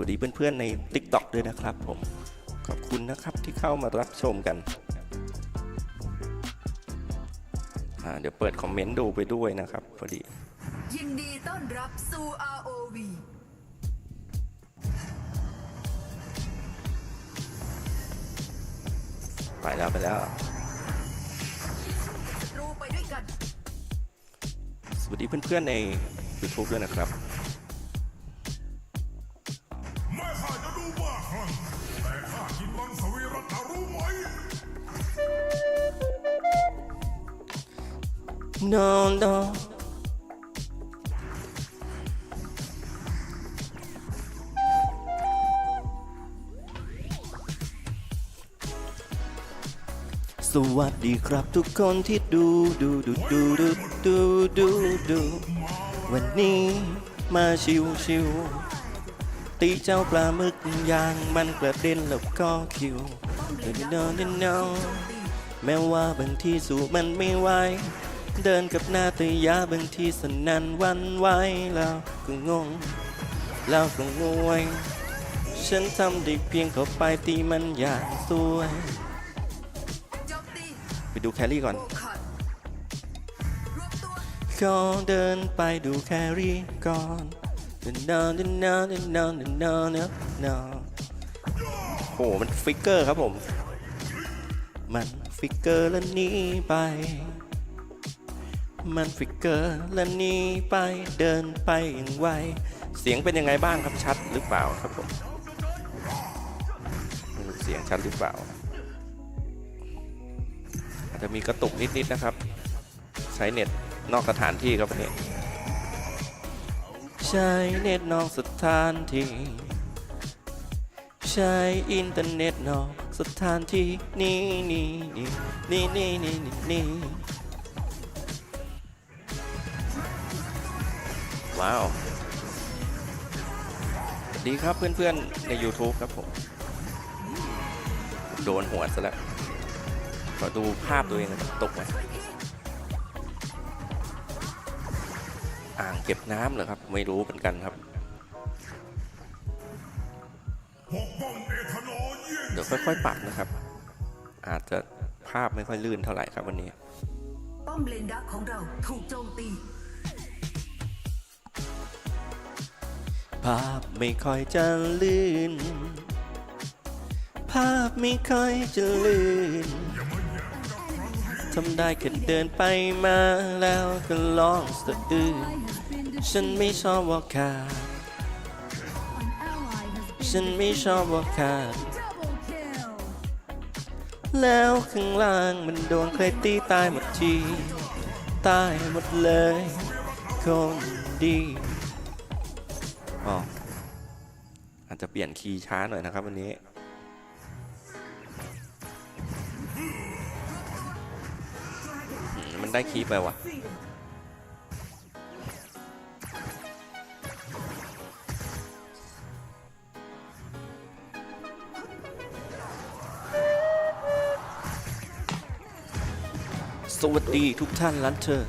วัสดีเพื่อนๆใน TikTok ด้วยนะครับผม ขอบคุณนะครับที่เข้ามารับชมกันอ่าเดี๋ยวเปิดคอมเมนต์ดูไปด้วยนะครับพอดี ยินดีต้อนรับสู่ ROV ไปแล้วไปแล้วศัตรูไปด้วยกันสวัสดีเพื่อนๆใน YouTube ด้วยนะครับ no no สวัสดีครับทุกคนที่ดูดูดูดูดูดูดูดู วันนี้มาชิวชิวตีเจ้าปลาหมึกยางมันกระเด็นแล้วก็คิวเดินเดินเดินนแม้ว่าบางที่สู้มันไม่ไหว เดินกับหน้าตยาบางทีสนันวันไหวแล้วก็งง แล้วก็งวย ฉันทำได้เพียงเข้าไปตีมันอย่างสวย ไปดูแครี่ก่อนโบขัดรวมตัวขอเดินไปดูแครี่ก่อนเดินนอนนนอนนนอนนนอนนอนโอ้โหมันฟิกเกอร์ครับผม มันฟิกเกอร์แล้วหนี้ไป มันฟิกเกอร์แล้วหนี้ไปเดินไปอย่างไว เสียงเป็นยังไงบ้างครับชัดหรือเปล่าครับผมเสียงชัดหรือเปล่า อาจจะมีกระตุกนิดๆนะครับ ใช้เน็ตนอกสถานที่ครับวันนี้ใช้เน็ตนอกสถานที่ ใช้อินเทอร์เน็ตนอกสถานที่นี่นี่นี่นี่นี่นี่นี่ ว้าว สวัสดีครับเพื่อนๆ ใน YouTube ครับผม โดนหัวซะแล้ว ขอดูภาพตัวเองน่อยตกไหมอ่างเก็บน้ำเหรอครับ ไม่รู้เหมือนกันครับเอทานอลเยี่ยงเดี๋ยวค่อยๆปรับนะครับ อาจจะภาพไม่ค่อยลื่นเท่าไหร่ครับวันนี้ ป้อมเลนดักของเราถูกโจมตี ภาพไม่ค่อยจะลื่น ภาพไม่ค่อยจะลื่น ทำได้แค่เดินไปมาแล้วก็ร้องสะอื้น ฉันไม่ชอบว่าขาดฉันไม่ชอบว่าขาดแล้วข้างล่างมันโดนใครตีตายหมดที ตายหมดเลย คนดี จะเปลี่ยนคีย์ช้าหน่อยนะครับวันนี้มมันได้คีย์ไปวะสวัสดีทุกท่านลันเธอ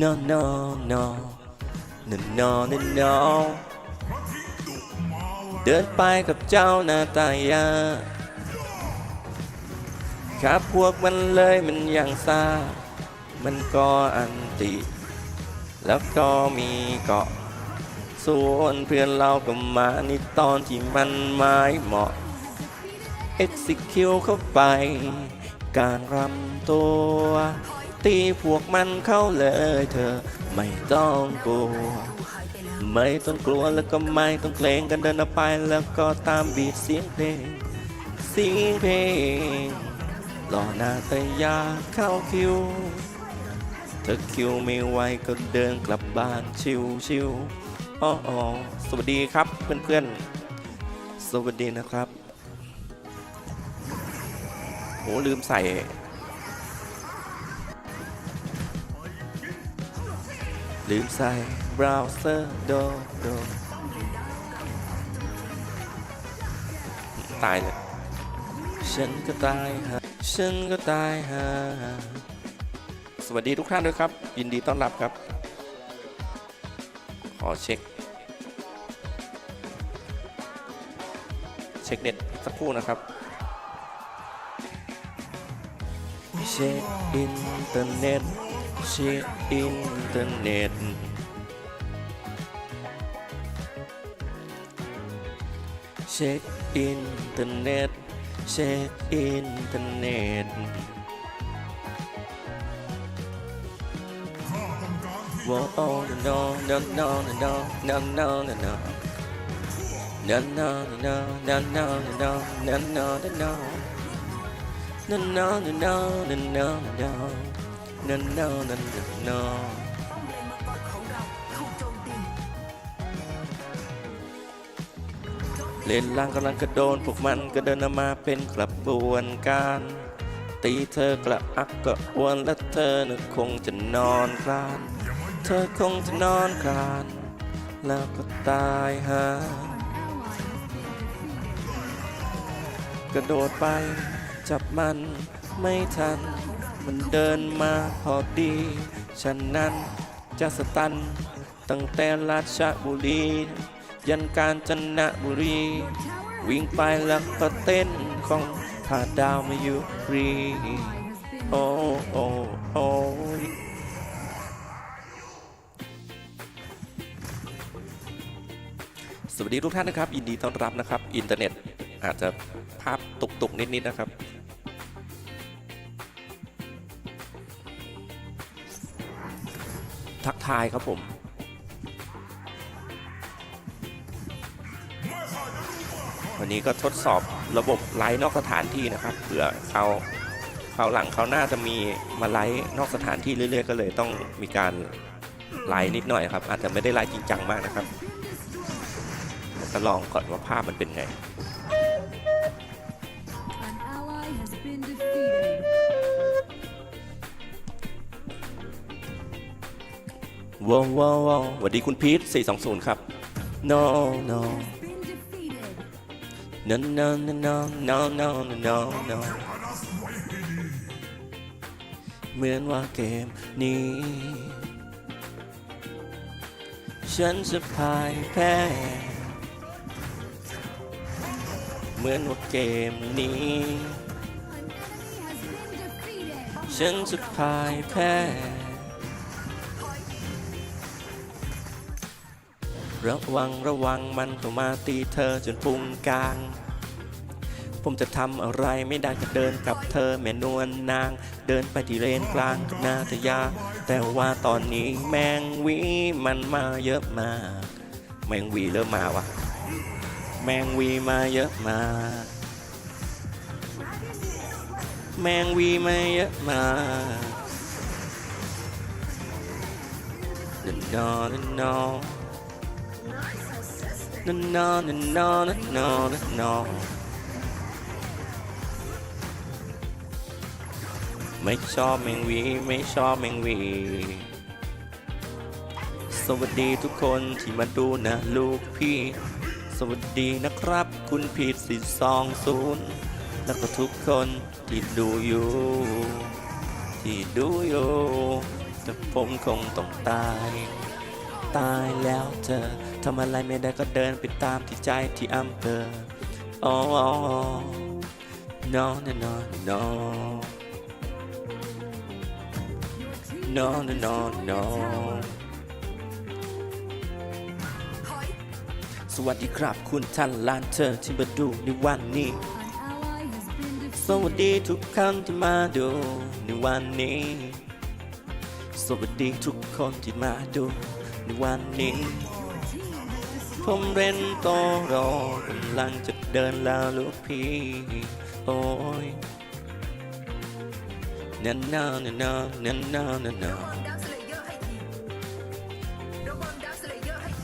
no no no no no no no เดินไปกับเจ้าหน้าตายาครับพวกมันเลยมันย่างซา มันก็อันติ แล้วก็มีเกาะ ส่วนเพื่อนเราก็มาในตอนที่มันไม้เหมาะ execute เข้าไป การรำตัว ตีพวกมันเข้าเลยเธอ ไม่ต้องกลัว ไม่ต้องกลัวแล้วก็ไม่ต้องเกรงกันเดินไปแล้วก็ตามบีทเสียงเพลงเสียงเพลงรอหน้าแต่ยาเข้าคิวถ้าคิวไม่ไหวก็เดินกลับบ้านชิวชิวอ๋อออสวัสดีครับเพื่อนๆ สวัสดีนะครับโหลืมใส่ ลืมใส่เบราว์เซอร์โดโดตายเลย ฉันก็ตายฮะฉันก็ตายฮะสวัสดีทุกท่านด้วยครับ ยินดีต้อนรับครับ ขอเช็ค เช็คเน็ตสักครู่นะครับเช็คอินเทอร์เน็ต เช็คอินเทอร์เน็ตเช็คอินเทอร์เน็ตเช็คอินเทอร์เน็ตข้าต้องการที่ Whoa, oh, no, no, no, no, no, no, no, no. No, no, no, no, no, no, no, no, no, no. No, no, no, no, no, no, no, no. No, no, no, no, no. ป้อม เลนมังกรของเราถูกโจมตีเล่นล่างกำลังกระโดนพวกมันก็เดินมาเป็นกระบวนการ ตีเธอกระอักกระอวนและเธอน่ะคงจะนอนคลาน เธอคงจะนอนคลาน แล้วก็ตายหากระโดดไป จับมันไม่ทัน มันเดินมาพอดี ฉันนั้นจะสตัน ตั้งแต่ราชบุรี ยันกาญจนบุรี วิ่งไปแล้วก็เต้นของขาดดาวมาอยู่ฟรีโอ้โอ้โอ้ยสวัสดีทุกท่านนะครับยินดีต้อนรับนะครับ อินเทอร์เน็ตอาจจะภาพตุกๆ นิดๆนะครับ ทักทายครับผมวันนี้ก็ทดสอบระบบไลฟ์นอกสถานที่นะครับเผื่อเขาเขาหลังเขาหน่าจะมีมาไลฟ์นอกสถานที่เรื่อยๆ ก็เลยต้องมีการไลฟ์นิดหน่อยครับ อาจจะไม่ได้ไลฟ์จริงจังมากนะครับก็ลองก่อนว่าภาพมันเป็นไง ว้าวว้าวว้าวสวัสดีคุณพีท420 ครับ no no no no no no no no no no เหมือนว่าเกมนี้ ฉันจะพ่ายแพ้ เหมือนว่าเกมนี้ ฉันจะพ่ายแพ้ ระวังระวังมันเข้ามาตีเธอจนพุงกลาง ผมจะทำอะไรไม่ได้ก็เดินกับเธอแม่นวลนาง เดินไปที่เลนกลางนาทยา แต่ว่าตอนนี้แมงวีมันมาเยอะมาก แมงวีเริ่มมาวะแมงวีมาเยอะมากแมงวีมาเยอะมากเดินอนนอนนอน นอนนอนนอนนอนไม่ชอบแมงวีไม่ชอบแมงวี สวัสดีทุกคนที่มาดูนะ ลูกพี่ สวัสดีนะครับ คุณพีทสี่สองศูนย์แล้วก็ทุกคนที่ดูอยู่ ที่ดูอยู่แต่ผมคงต้องตาย ตายแล้วเธอทำอะไรไม่ได้ก็เดินไปตามที่ใจที่อำเภออ๋อ no no no no no no no no ถอยสวัสดีครับคุณท่านลานเธอที่มาดูในวันนี้ สวัสดีทุกคนที่มาดูในวันนี้ สวัสดีทุกคนที่มาดู วันนี้ ผมเรีนต่อรอกำลังจะเดินแล้วลูกพี่ โอ้ยนันนานันนานันนานันนา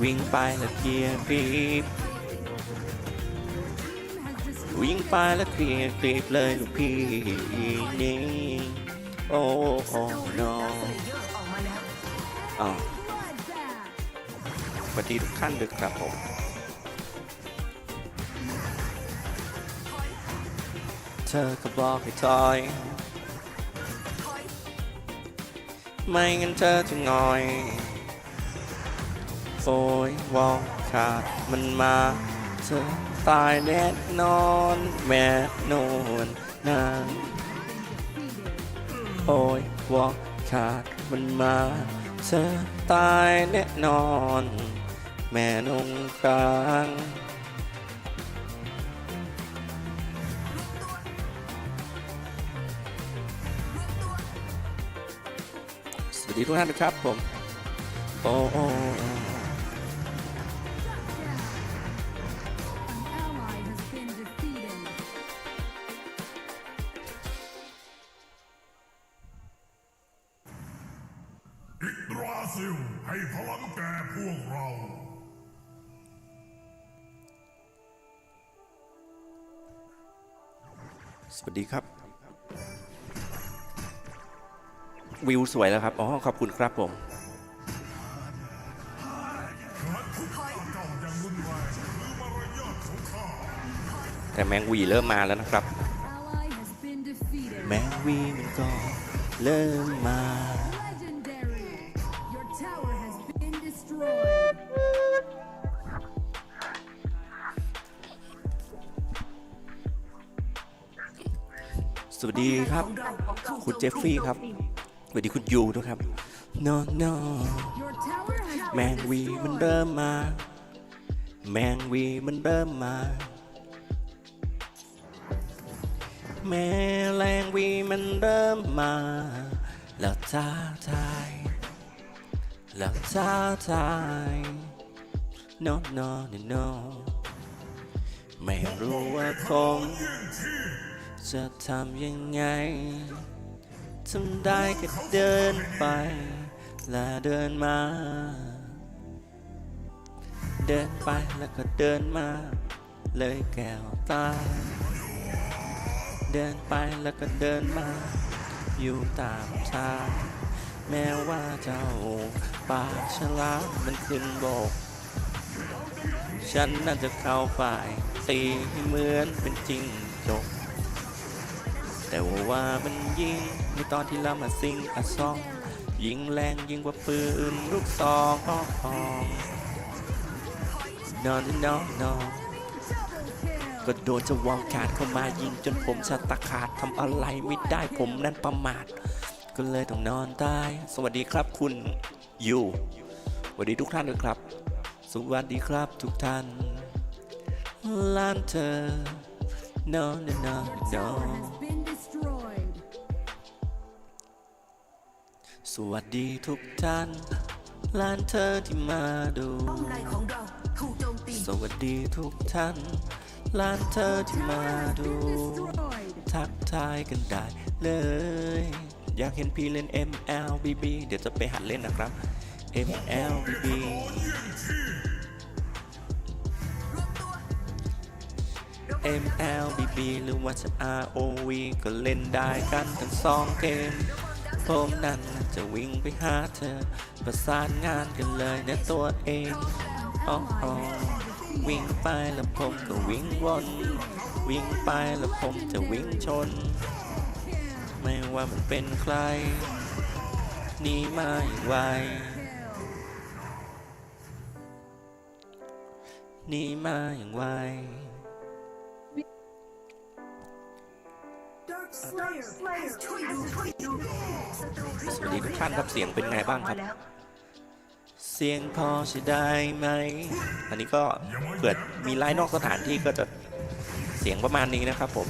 วิ่งไปละเกียร์ฟีบวิ่งไปละเกียร์ฟีบเลยลูกพี่นี่โอ้โอ้นออ้า สวัสดีทุกท่านด้วยครับผมเธอก็บอกให้ถอย ไม่งั้นเธอจะงอยโอ้ยวองขาดมันมาเธอตายแน่นอนแม่นวนนางโอ้ยวองขาดมันมาเธอตายแน่นอน แม่นงครางสวัสดีทุกท่านนะครับผม โอ้โอ้โอ้ An ally has been defeated. อิตราซิลให้พลังแก่พวกเรา วัสดีครับ วิวสวยแล้วครับ อ๋อ ขอบคุณครับผมแต่แมงวีเริ่มมาแล้วนะครับ แมงวีมันก็เริ่มมา สวัสดีครับ คุณเจฟฟี่ครับ สวัสดีคุณยูด้วยครับ no no แมงวีมันเริ่มมา แมงวีมันเริ่มมา แม่แรงวีมันเริ่มมา แล้วท้าทายแล้วท้าทาย no no no no ไม่รู้ว่าผม จะทำยังไง ทำได้แค่เดินไป และเดินมา เดินไปแล้วก็เดินมา เลยแก้วตา เดินไปแล้วก็เดินมา อยู่ตามทางแม้ว่าเจ้าป่าฉลามมันขึ้นโบก ฉันน่าจะเข้าฝ่ายตีให้เหมือนเป็นจริงจบ แต่ว่ามันยิงในตอนที่เรามาซิงอะซอง ยิงแรงยิงกว่าปืนลูกซองอ้อพองนอนนอนนอนก็โดนจะวางขาดเข้ามายิงจนผมชะตาขาดทำอะไรไม่ได้ผมนั้นประมาท ก็เลยต้องนอนตาย สวัสดีครับคุณยูสวัสดีทุกท่านด้วยครับ สวัสดีครับทุกท่านลานเธอ no no no no สวัสดีทุกท่านลานเธอที่มาดู ป้อมในของเราถูกโจมตี สวัสดีทุกท่านลานเธอที่มา Has ดู been destroyed. ทักทายกันได้เลย อยากเห็นพี่เล่น MLBB เดี๋ยวจะไปหัดเล่นนะครับ MLBB รวมตัว MLBB หรือว่าจะ ROV ก็เล่นได้กันทั้งสองเกม ผมนั้น จะวิ่งไปหาเธอ ประสานงานกันเลยนะตัวเองอ๋ออ๋อวิ่งไปแล้วผมก็วิ่งวนวิ่งไปแล้วผมจะวิ่งชน ไม่ว่ามันเป็นใครหนีมาอย่างไวหนีมาอย่างไว สวัสดีทุกท่านครับเสียงเป็นไงบ้างครับ เสียงพอใช้ได้ไหม อันนี้ก็เผื่อมีไลน์นอกสถานที่ก็จะเสียงประมาณนี้นะครับผม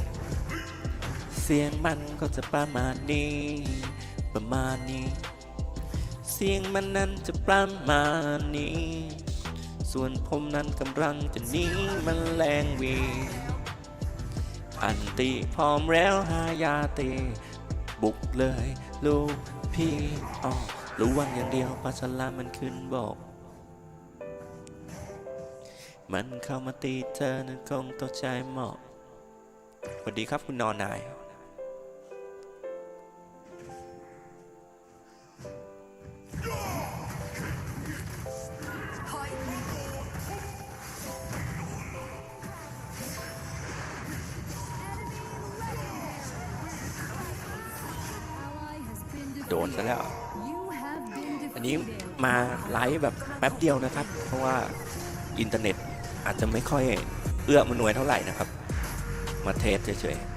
เสียงมันก็จะประมาณนี้ ประมาณนี้ เสียงมันนั้นจะประมาณนี้ ส่วนผมนั้นกำลังจะหนีมันแรงวี อันตีพร้อมแล้วหายาตีบุกเลยลูกพี่อ๋อรู้วันอย่างเดียวปลาฉลามมันขึ้นบอกมันเข้ามาตีเธอนั้นคงตกใจหมอกสวัสดีครับคุณนอนนาย โดนแล้ว อันนี้มาไลฟ์แบบแป๊บเดียวนะครับ เพราะว่าอินเทอร์เน็ตอาจจะไม่ค่อยเอื้อมอำนวยเท่าไหร่นะครับ มาเทสเฉยๆ